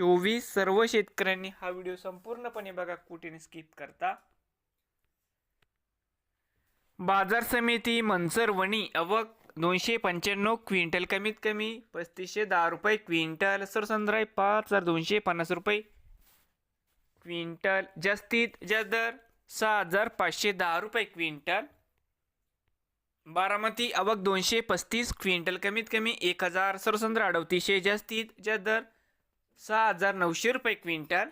चोवीस सर्व शेतकऱ्यांनी हा व्हिडिओ संपूर्णपणे बघा कुठे स्किप करता. बाजार समिती मनसर वणी अवक दोनशे पंच्याण्णव क्विंटल कमीत कमी पस्तीसशे दहा रुपये क्विंटल सरसंद्राय पाच हजार दोनशे पन्नास रुपये क्विंटल जास्तीत जास्त दर सहा हजार पाचशे दहा रुपये क्विंटल. बारामती अवक दोनशे पस्तीस क्विंटल कमीत कमी एक हजार सरसंद्र अडतीसशे जास्तीत जास्त दर सहा हजार नऊशे रुपये क्विंटल.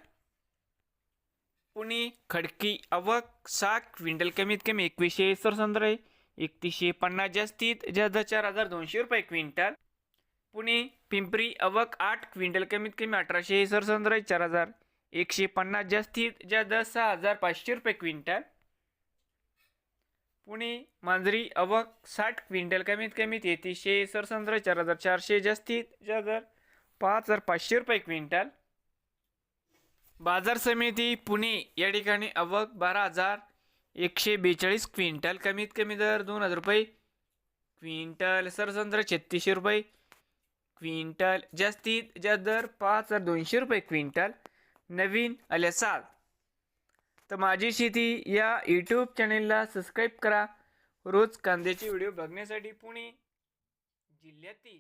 पुणे खडकी अवक सात क्विंटल कमीत कमी एकवीसशे सरसंद्र एकतीसशे पन्नास जास्तीत जास्त चार हजार दोनशे रुपये क्विंटल. पुणे पिंपरी अवक आठ क्विंटल कमीत कमी अठराशे सरसंद्र चार हजार. एकशे पन्नास जास्तीत जास्त सहा हजार पाचशे रुपये क्विंटल. पुणे मांजरी अवक साठ क्विंटल कमीत कमी तेहतीसशे सरसंद्र चार हजार चारशे जास्तीत जास्त दर पाच हजार पाचशे रुपये क्विंटल. बाजार समिती पुणे या ठिकाणी अवक बारा हजार एकशे बेचाळीस क्विंटल. कमीत कमी दर दोन हजार रुपये. क्विंटल सरसंत्र छत्तीसशे रुपये. क्विंटल जास्तीत जास्त दर पाच हजार दोनशे रुपये क्विंटल. नवीन आल्या साल. तर माझी शेती या यूट्यूब चॅनेलला सबस्क्राईब करा. रोज कांद्याचे व्हिडिओ बघण्यासाठी पुणे जिल्ह्यातील